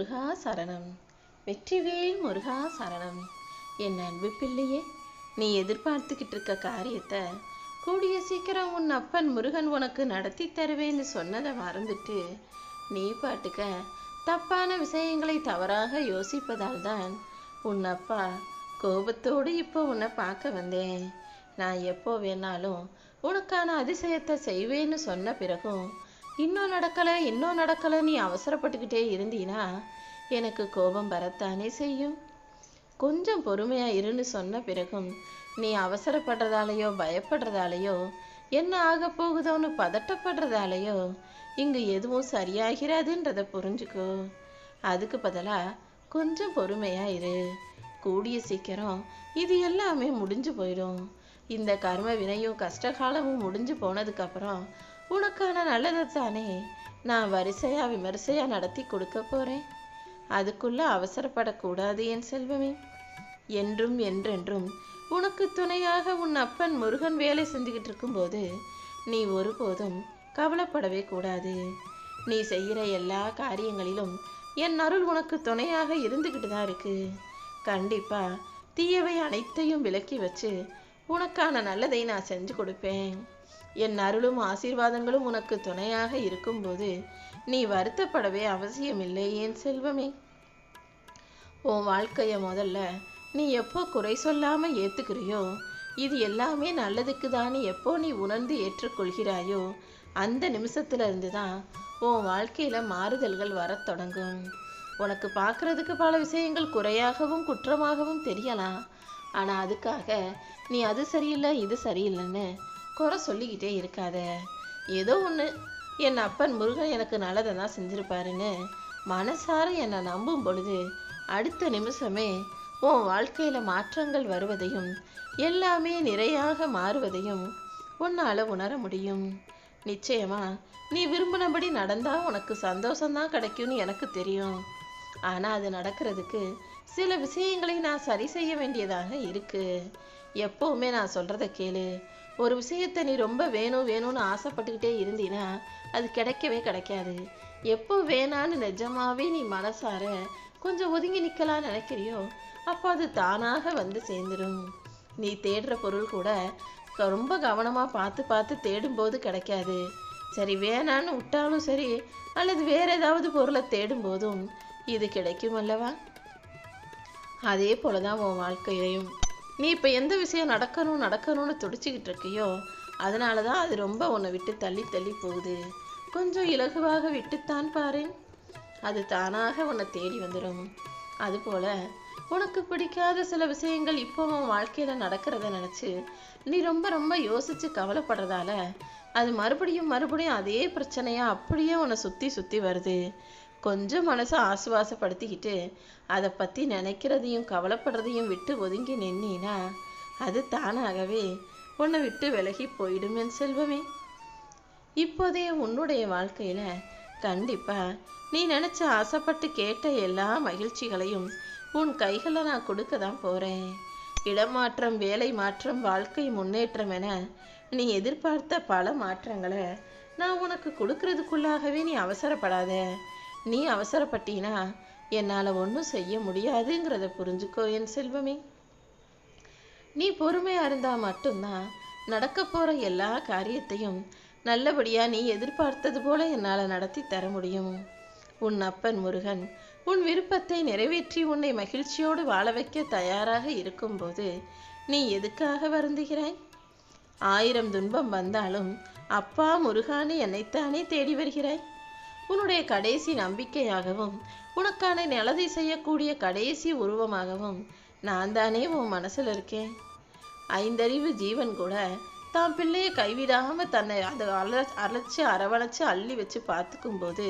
முருகா சரணம். வெற்றிவேல் முருகா சரணம். என் அன்பு பிள்ளையே நீ எதிர்பார்த்துக்கிட்டு இருக்க காரியத்தை கூடிய சீக்கிரம் உன் அப்பன் முருகன் உனக்கு நடத்தி தருவேன்னு சொன்னதை மறந்துட்டு நீ பாட்டுக்க தப்பான விஷயங்களை தவறாக யோசிப்பதால் தான் உன் அப்பா கோபத்தோடு இப்போ உன்னை பார்க்க வந்தேன். நான் எப்போ வேணாலும் உனக்கான அதிசயத்தை செய்வேன்னு சொன்ன பிறகும் இன்னும் நடக்கலை இன்னும் நடக்கலை நீ அவசரப்பட்டுக்கிட்டே இருந்தீனா எனக்கு கோபம் வரத்தானே செய்யும். கொஞ்சம் பொறுமையா இருன்னு சொன்ன பிறகும் நீ அவசரப்படுறதாலேயோ பயப்படுறதாலேயோ என்ன ஆக போகுதோன்னு பதட்டப்படுறதாலேயோ இங்கு எதுவும் சரியாகிறாதுன்றத புரிஞ்சுக்கோ. அதுக்கு பதிலாக கொஞ்சம் பொறுமையா இரு. கூடிய சீக்கிரம் இது எல்லாமே முடிஞ்சு போயிடும். இந்த கர்ம வினையும் கஷ்டகாலமும் முடிஞ்சு போனதுக்கப்புறம் உனக்கான நல்லது நல்லதைத்தானே நான் வரிசையா விமரிசையா நடத்தி கொடுக்க போறேன். அதுக்குள்ள அவசரப்படக்கூடாது என் செல்வமே. என்றும் என்றென்றும் உனக்கு துணையாக உன் அப்பன் முருகன் வேலை செஞ்சுக்கிட்டு இருக்கும்போது நீ ஒருபோதும் கவலைப்படவே கூடாது. நீ செய்கிற எல்லா காரியங்களிலும் என் அருள் உனக்கு துணையாக இருந்துக்கிட்டு தான் இருக்கு. கண்டிப்பா தீயவை அனைத்தையும் விலக்கி வச்சு உனக்கான நல்லதை நான் செஞ்சு கொடுப்பேன். என் அருளும் ஆசீர்வாதங்களும் உனக்கு துணையாக இருக்கும்போது நீ வருத்தப்படவே அவசியமில்லை என் செல்வமே. உன் வாழ்க்கைய முதல்ல நீ எப்போ குறை சொல்லாம ஏத்துக்கிறியோ இது எல்லாமே நல்லதுக்கு தான் எப்போ நீ உணர்ந்து ஏற்றுக்கொள்கிறாயோ அந்த நிமிஷத்துல இருந்து தான் உன் வாழ்க்கையில மாறுதல்கள் வரத் தொடங்கும். உனக்கு பார்க்கறதுக்கு பல விஷயங்கள் குறையாகவும் குற்றமாகவும் தெரியலாம். ஆனா அதுக்காக நீ அது சரியில்லை இது சரியில்லைன்னு குறை சொல்லிக்கிட்டே இருக்காத. ஏதோ ஒன்று என் அப்பன் முருகன் எனக்கு நல்லதை தான் செஞ்சுருப்பாருன்னு மனசார என்னை நம்பும் பொழுது அடுத்த நிமிஷமே உன் வாழ்க்கையில மாற்றங்கள் வருவதையும் எல்லாமே நிறையாக மாறுவதையும் உன்னால உணர முடியும். நிச்சயமா நீ விரும்பினபடி நடந்தா உனக்கு சந்தோஷம்தான் கிடைக்கும்னு எனக்கு தெரியும். ஆனா அது நடக்கிறதுக்கு சில விஷயங்களை நான் சரி செய்ய வேண்டியதாக இருக்கு. எப்போவுமே நான் சொல்கிறத கேளு. ஒரு விஷயத்தை நீ ரொம்ப வேணும் வேணும்னு ஆசைப்பட்டுக்கிட்டே இருந்தீன்னா அது கிடைக்கவே கிடைக்காது. எப்போ வேணான்னு நிஜமாவே நீ மனசார கொஞ்சம் ஒதுங்கி நிற்கலாம்னு நினைக்கிறியோ அப்போ அது தானாக வந்து சேர்ந்துடும் நீ தேடுற பொருள் கூட ரொம்ப கவனமா பார்த்து பார்த்து தேடும்போது கிடைக்காது. சரி வேணான்னு விட்டாலும் சரி அல்லது வேற ஏதாவது பொருளை தேடும் போதும் இது கிடைக்கும் அல்லவா அதே போலதான் உன் வாழ்க்கையையும் நீ இப்போ எந்த விஷயம் நடக்கணும் நடக்கணும்னு துடிச்சிக்கிட்டு இருக்கியோ அதனால தான் அது ரொம்ப உன்னை விட்டு தள்ளி தள்ளி போகுது. கொஞ்சம் இலகுவாக விட்டுத்தான் பாரு அது தானாக உன்னை தேடி வந்துடும் அதுபோல உனக்கு பிடிக்காத சில விஷயங்கள் இப்போ உன் வாழ்க்கையில நடக்கிறத நினச்சி நீ ரொம்ப ரொம்ப யோசித்து கவலைப்படுறதால அது மறுபடியும் மறுபடியும் அதே பிரச்சனையாக அப்படியே உன்னை சுற்றி சுற்றி வருது. கொஞ்சம் மனசை ஆசுவாசப்படுத்திக்கிட்டு அதை பற்றி நினைக்கிறதையும் கவலைப்படுறதையும் விட்டு ஒதுங்கி நின்னா அது தானாகவே உன்னை விட்டு விலகி போயிடும் என் செல்வமே. இப்போதைய உன்னுடைய வாழ்க்கையில் கண்டிப்பாக நீ நினச்ச ஆசைப்பட்டு கேட்ட எல்லா மகிழ்ச்சிகளையும் உன் கைகளை நான் கொடுக்க தான் போகிறேன் இடமாற்றம் வேலை மாற்றம் வாழ்க்கை முன்னேற்றம் என நீ எதிர்பார்த்த பல மாற்றங்களை நான் உனக்கு கொடுக்கறதுக்குள்ளாகவே நீ அவசரப்படாத. நீ அவசரப்பட்டீனா? என்னால் ஒன்றும் செய்ய முடியாதுங்கிறத புரிஞ்சுக்கோ என் செல்வமே. நீ பொறுமையாக இருந்தால் மட்டும்தான் நடக்க போகிற எல்லா காரியத்தையும் நல்லபடியாக நீ எதிர்பார்த்தது போல என்னால் நடத்தி தர முடியும். உன் அப்பன் முருகன் உன் விருப்பத்தை நிறைவேற்றி உன்னை மகிழ்ச்சியோடு வாழ வைக்க தயாராக இருக்கும்போது நீ எதுக்காக வருந்துகிறாய்? ஆயிரம் துன்பம் வந்தாலும் அப்பா முருகானே என்னைத்தானே தேடி வருகிறாய்? உன்னுடைய கடைசி நம்பிக்கையாகவும் உனக்கான நல்லதை செய்யக்கூடிய கடைசி உருவமாகவும் நான் தானே உன் மனசில் இருக்கேன். ஐந்தறிவு ஜீவன் கூட தான் பிள்ளையை கைவிடாம தன்னை அதை அல அழைச்சு அரவணைச்சு அள்ளி வச்சு பார்த்துக்கும் போது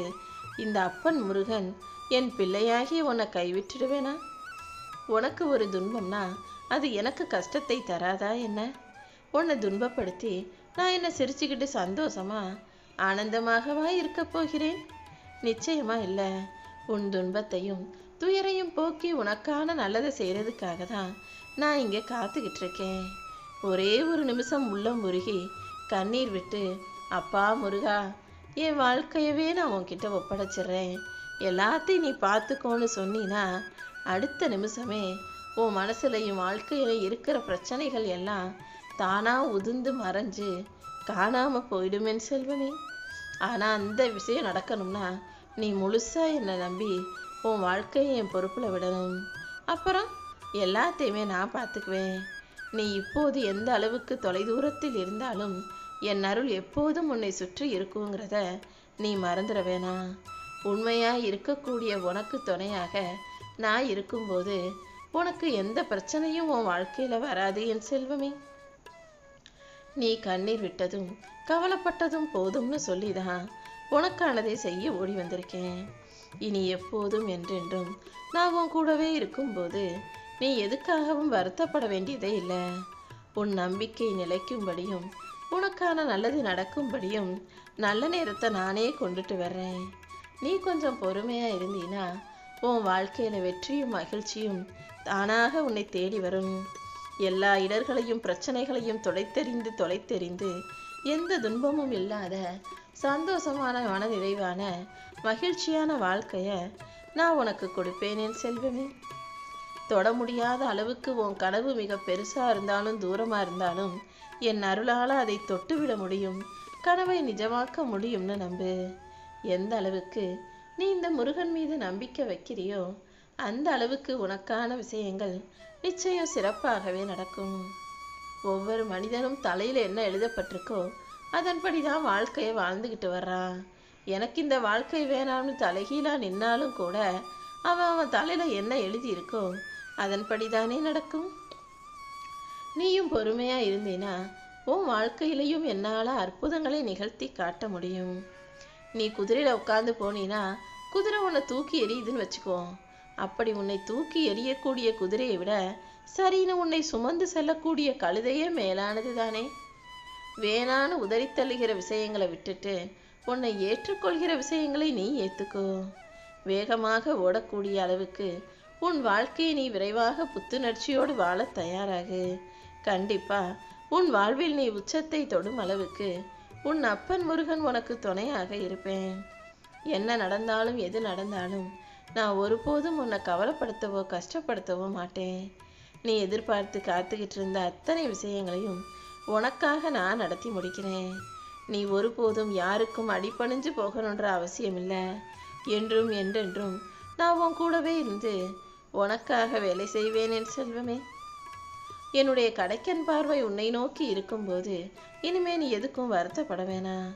இந்த அப்பன் முருகன் என் பிள்ளையாகி உன்னை கைவிட்டுடுவேனா? உனக்கு ஒரு துன்பம்னா அது எனக்கு கஷ்டத்தை தராதா என்ன? உன்னை துன்பப்படுத்தி நான் என்ன சிரிச்சுக்கிட்டு சந்தோஷமா ஆனந்தமாகவா இருக்க போகிறேன்? நிச்சயமா இல்ல. உன் துன்பத்தையும் துயரையும் போக்கி உனக்கான நல்லதை செய்யறதுக்காக தான் நான் இங்க காத்துக்கிட்டு இருக்கேன் ஒரே ஒரு நிமிஷம் உள்ளம் உருகி கண்ணீர் விட்டு அப்பா முருகா என் வாழ்க்கையவே நான் உன்கிட்ட ஒப்படைச்சிடுறேன். எல்லாத்தையும் நீ பார்த்துக்கோன்னு சொன்னீன்னா அடுத்த நிமிஷமே உன் மனசுலையும் வாழ்க்கையில இருக்கிற பிரச்சனைகள் எல்லாம் தானா உதிர்ந்து மறைஞ்சு காணாம போயிடுமேன் செல்வனே. ஆனா அந்த விஷயம் நடக்கணும்னா நீ முழுசா என்னை நம்பி உன் வாழ்க்கையை என் பொறுப்புல விடணும். அப்புறம் எல்லாத்தையுமே நான் பார்த்துக்குவேன். நீ இப்போது எந்த அளவுக்கு தொலைதூரத்தில் இருந்தாலும் என் அருள் எப்போதும் உன்னை சுற்றி இருக்குங்கிறத நீ மறந்துட வேணாம் உண்மையா இருக்கக்கூடிய உனக்கு துணையாக நான் இருக்கும்போது உனக்கு எந்த பிரச்சனையும் உன் வாழ்க்கையில வராது என் செல்வமே. நீ கண்ணீர் விட்டதும் கவலைப்பட்டதும் போதும்னு சொல்லிதான் உனக்கானதை செய்ய ஓடி வந்திருக்கேன். இனி எப்போதும் என்றென்றும் நான் உன் கூடவே இருக்கும்போது நீ எதுக்காகவும் வருத்தப்பட வேண்டியதே இல்லை. உன் நம்பிக்கை நிலைக்கும்படியும் உனக்கான நல்லது நடக்கும்படியும் நல்ல நேரத்தை நானே கொண்டுட்டு வர்றேன். நீ கொஞ்சம் பொறுமையாக இருந்தீனா உன் வாழ்க்கையில் வெற்றியும் மகிழ்ச்சியும் தானாக உன்னை தேடி வரும். எல்லா இடர்களையும் பிரச்சனைகளையும் தொலைத்தெறிந்து தொலைத்தெறிந்து எந்த துன்பமும் இல்லாத சந்தோஷமான மனநிறைவான மகிழ்ச்சியான வாழ்க்கையை நான் உனக்கு கொடுப்பேன் என் செல்வமே. தொட முடியாத அளவுக்கு உன் கனவு மிக பெருசாக இருந்தாலும் தூரமாக இருந்தாலும் என் அருளால் அதை தொட்டுவிட முடியும் கனவை நிஜமாக்க முடியும்னு நம்பு. எந்த அளவுக்கு நீ இந்த முருகன் மீது நம்பிக்கை வைக்கிறியோ அந்த அளவுக்கு உனக்கான விஷயங்கள் நிச்சயம் சிறப்பாகவே நடக்கும். ஒவ்வொரு மனிதனும் தலையில் என்ன எழுதப்பட்டிருக்கோ அதன்படி தான் வாழ்க்கையை வாழ்ந்துக்கிட்டு வர்றான். எனக்கு இந்த வாழ்க்கை வேணாம்னு தலைகீழா நின்னாலும் கூட அவன் அவன் தலையில் என்ன எழுதியிருக்கோ அதன்படி தானே நடக்கும். நீயும் பொறுமையாக இருந்தீனா உன் வாழ்க்கையிலையும் என்னால் அற்புதங்களை நிகழ்த்தி காட்ட முடியும். நீ குதிரையில் உட்காந்து போனீனா குதிரை உன்னை தூக்கி எரியுதுன்னு வச்சுக்கோ. அப்படி உன்னை தூக்கி எறியக்கூடிய குதிரையை விட சரின்னு உன்னை சுமந்து செல்லக்கூடிய கழுதையே மேலானது தானே வேணான்னு உதறி தள்ளுகிற விஷயங்களை விட்டுட்டு உன்னை ஏற்றுக்கொள்கிற விஷயங்களை நீ ஏற்றுக்கோ வேகமாக ஓடக்கூடிய அளவுக்கு உன் வாழ்க்கையை நீ விரைவாக புத்துணர்ச்சியோடு வாழ தயாராகு. கண்டிப்பா உன் வாழ்வில் நீ உச்சத்தை தொடும் அளவுக்கு உன் அப்பன் முருகன் உனக்கு துணையாக இருப்பேன். என்ன நடந்தாலும் எது நடந்தாலும் நான் ஒருபோதும் உன்னை கவலைப்படுத்தவோ கஷ்டப்படுத்தவோ மாட்டேன். நீ எதிர்பார்த்து காத்துக்கிட்டு இருந்த அத்தனை விஷயங்களையும் உனக்காக நான் நடத்தி முடிக்கிறேன். நீ ஒருபோதும் யாருக்கும் அடிப்பணிஞ்சு போகணுன்ற அவசியம் இல்லை என்றும் என்றென்றும் நான் உன் கூடவே இருந்து உனக்காக வேலை செய்வேன் என் செல்வமே. என்னுடைய கடைக்கன் பார்வை உன்னை நோக்கி இருக்கும்போது இனிமே நீ எதுக்கும் வருத்தப்பட வேணாம்.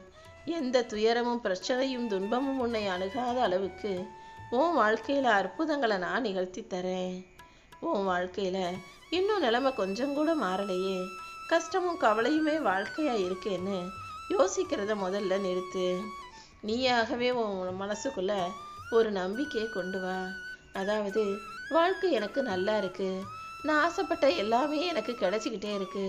எந்த துயரமும் பிரச்சனையும் துன்பமும் உன்னை அணுகாத அளவுக்கு உன் வாழ்க்கையில் அற்புதங்களை நான் நிகழ்த்தி தரேன். உன் வாழ்க்கையில் இன்னும் நிலைமை கொஞ்சம் கூட மாறலையே. கஷ்டமும் கவலையுமே வாழ்க்கையாக இருக்கேன்னு யோசிக்கிறத முதல்ல நிறுத்து. நீயாகவே உன் மனசுக்குள்ள ஒரு நம்பிக்கையை கொண்டு வா. அதாவது வாழ்க்கை எனக்கு நல்லா இருக்கு. நான் ஆசைப்பட்ட எல்லாமே எனக்கு கிடச்சிக்கிட்டே இருக்கு.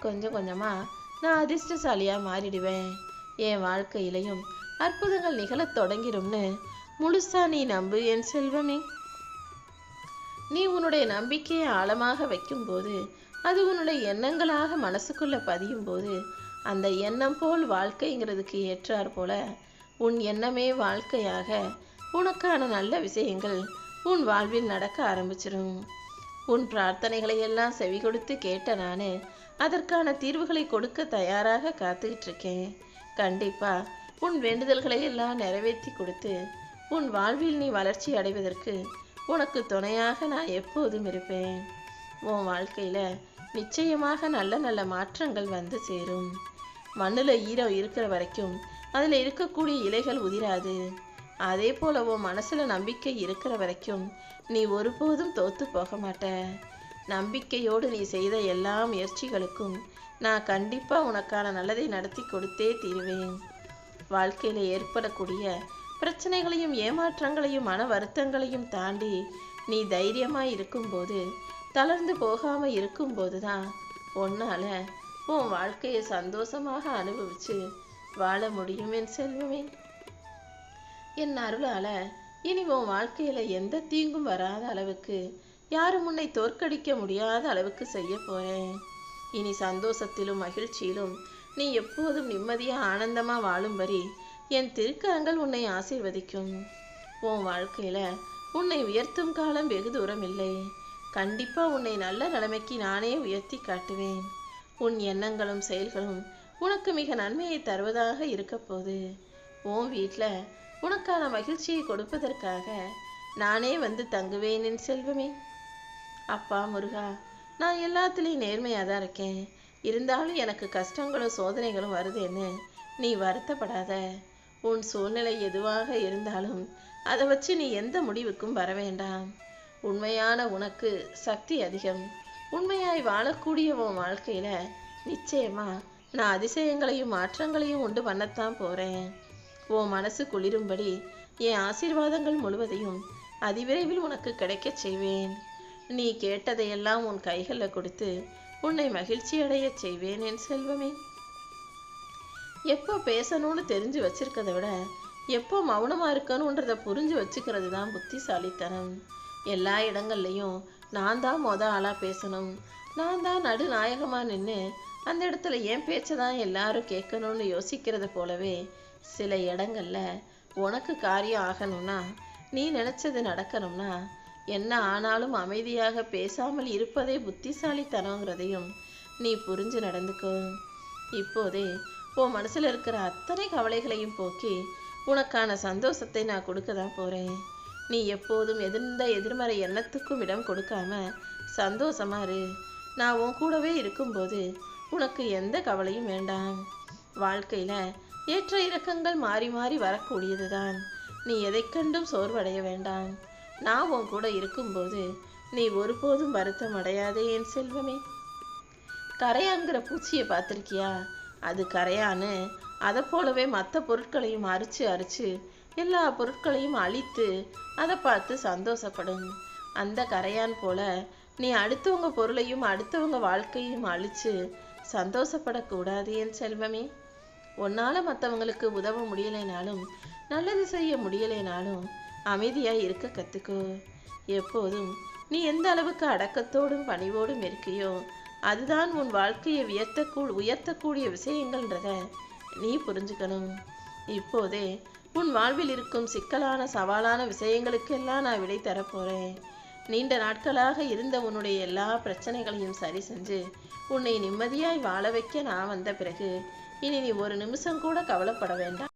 கொஞ்சம் கொஞ்சமாக நான் அதிர்ஷ்டசாலியாக மாறிடுவேன். என் வாழ்க்கையிலையும் அற்புதங்கள் நிகழத் தொடங்கிடும்னு முழுசா நீ நம்பு என் செல்வமே. நீ உன்னுடைய நம்பிக்கையை ஆழமாக வைக்கும்போது அது உன்னுடைய எண்ணங்களாக மனசுக்குள்ள பதியும் போது அந்த எண்ணம் போல் வாழ்க்கைங்கிறதுக்கு ஏற்றாற் போல உன் எண்ணமே வாழ்க்கையாக உனக்கான நல்ல விஷயங்கள் உன் வாழ்வில் நடக்க ஆரம்பிச்சிடும் உன் பிரார்த்தனைகளை எல்லாம் செவி கொடுத்து கேட்ட நானு அதற்கான தீர்வுகளை கொடுக்க தயாராக காத்துக்கிட்டு இருக்கேன். கண்டிப்பா உன் வேண்டுதல்களை எல்லாம் நிறைவேற்றி கொடுத்து உன் வாழ்வில் நீ வளர்ச்சி அடைவதற்கு உனக்கு துணையாக நான் எப்போதும் இருப்பேன். உன் வாழ்க்கையில் நிச்சயமாக நல்ல நல்ல மாற்றங்கள் வந்து சேரும். மண்ணில் ஈரம் இருக்கிற வரைக்கும் அதில் இருக்கக்கூடிய இலைகள் உதிராது. அதே போல உன் மனசில் நம்பிக்கை இருக்கிற வரைக்கும் நீ ஒருபோதும் தோத்து போக மாட்ட. நம்பிக்கையோடு நீ செய்த எல்லா முயற்சிகளுக்கும் நான் கண்டிப்பாக உனக்கான நல்லதை நடத்தி கொடுத்தே தீருவேன். வாழ்க்கையில் ஏற்படக்கூடிய பிரச்சனைகளையும் ஏமாற்றங்களையும் மன வருத்தங்களையும் தாண்டி நீ தைரியமா இருக்கும்போது தளர்ந்து போகாம இருக்கும்போது தான் உன்னால உன் வாழ்க்கையை சந்தோஷமாக அனுபவிச்சு வாழ முடியும் என் செல்வமே. என் அருளால இனி உன் வாழ்க்கையில எந்த தீங்கும் வராத அளவுக்கு யாரும் உன்னை தோற்கடிக்க முடியாத அளவுக்கு செய்ய போகிறேன் இனி சந்தோஷத்திலும் மகிழ்ச்சியிலும் நீ எப்போதும் நிம்மதியா ஆனந்தமா வாழும்படி என் திருக்கரங்கள் உன்னை ஆசீர்வதிக்கும். உன் வாழ்க்கையில உன்னை உயர்த்தும் காலம் வெகு தூரம் இல்லை கண்டிப்பா உன்னை நல்ல நிலைமைக்கு நானே உயர்த்தி காட்டுவேன். உன் எண்ணங்களும் செயல்களும் உனக்கு மிக நன்மையை தருவதாக இருக்க போது உன் வீட்டில் உனக்கான மகிழ்ச்சியை கொடுப்பதற்காக நானே வந்து தங்குவேன் என் செல்வமே. அப்பா முருகா நான் எல்லாத்துலேயும் நேர்மையாக தான் இருக்கேன். இருந்தாலும் எனக்கு கஷ்டங்களும் சோதனைகளும் வருதுன்னு நீ வருத்தப்படாத. உன் சூழ்நிலை எதுவாக இருந்தாலும் அதை வச்சு நீ எந்த முடிவுக்கும் வர வேண்டாம். உண்மையான உனக்கு சக்தி அதிகம். உண்மையாய் வாழக்கூடிய உன் வாழ்க்கையில நிச்சயமா நான் அதிசயங்களையும் மாற்றங்களையும் உண்டு பண்ணத்தான் போறேன். உன் மனசு குளிரும்படி என் ஆசீர்வாதங்கள் முழுவதையும் அதிவிரைவில் உனக்கு கிடைக்கச் செய்வேன். நீ கேட்டதையெல்லாம் உன் கைகளில் கொடுத்து உன்னை மகிழ்ச்சி அடையச் செய்வேன் என் செல்வமே. எப்போ பேசணும்னு தெரிஞ்சு வச்சிருக்கதை விட எப்போ மௌனமாக இருக்கணுன்றத புரிஞ்சு வச்சுக்கிறது தான் புத்திசாலித்தனம். எல்லா இடங்கள்லையும் நான் தான் மொத ஆளாக பேசணும். நான் தான் நடுநாயகமாக நின்று அந்த இடத்துல என் பேச்சை தான் எல்லாரும் கேட்கணும்னு யோசிக்கிறது போலவே சில இடங்களில் உனக்கு காரியம் ஆகணும்னா நீ நினச்சது நடக்கணும்னா என்ன ஆனாலும் அமைதியாக பேசாமல் இருப்பதே புத்திசாலித்தனங்கிறதையும் நீ புரிஞ்சு நடந்துக்கோ. இப்போதே உன் மனசில் இருக்கிற அத்தனை கவலைகளையும் போக்கி உனக்கான சந்தோஷத்தை நான் கொடுக்க தான் போறேன். நீ எப்போதும் எதிர்ந்த எதிர்மறை எண்ணத்துக்கும் இடம் கொடுக்காம சந்தோஷமா இரு. நான் உன் கூடவே இருக்கும்போது உனக்கு எந்த கவலையும் வேண்டாம். வாழ்க்கையில ஏற்ற இறக்கங்கள் மாறி மாறி வரக்கூடியதுதான். நீ எதை கண்டும் சோர்வடைய வேண்டாம். நான் உன் கூட இருக்கும்போது நீ ஒருபோதும் வருத்தம் அடையாதே என் செல்வமே. கரையாங்கிற பூச்சியை பார்த்துருக்கியா? அது கரையான்னு அதை போலவே மற்ற பொருட்களையும் அரிச்சு அரிச்சு எல்லா பொருட்களையும் அழித்து அதை பார்த்து சந்தோஷப்படும். அந்த கரையான் போல நீ அடுத்தவங்க பொருளையும் அடுத்தவங்க வாழ்க்கையும் அழித்து சந்தோஷப்படக்கூடாது என் செல்வமே. உன்னால் மற்றவங்களுக்கு உதவ முடியலைனாலும் நல்லது செய்ய முடியலைனாலும் அமைதியாக இருக்க கற்றுக்கோ எப்போதும் நீ எந்த அளவுக்கு அடக்கத்தோடும் பணிவோடும் இருக்கியோ அதுதான் உன் வாழ்க்கையை வியத்தக்கூ உயர்த்தக்கூடிய விஷயங்கள்ன்றத நீ புரிஞ்சுக்கணும். இப்போதே உன் வாழ்வில் இருக்கும் சிக்கலான சவாலான விஷயங்களுக்கெல்லாம் நான் விடை தரப்போறேன் நீண்ட நாட்களாக இருந்த உன்னுடைய எல்லா பிரச்சனைகளையும் சரி செஞ்சு உன்னை நிம்மதியாய் வாழ வைக்க நான் வந்த பிறகு இனி நீ ஒரு நிமிஷம் கூட கவலைப்பட வேண்டாம்.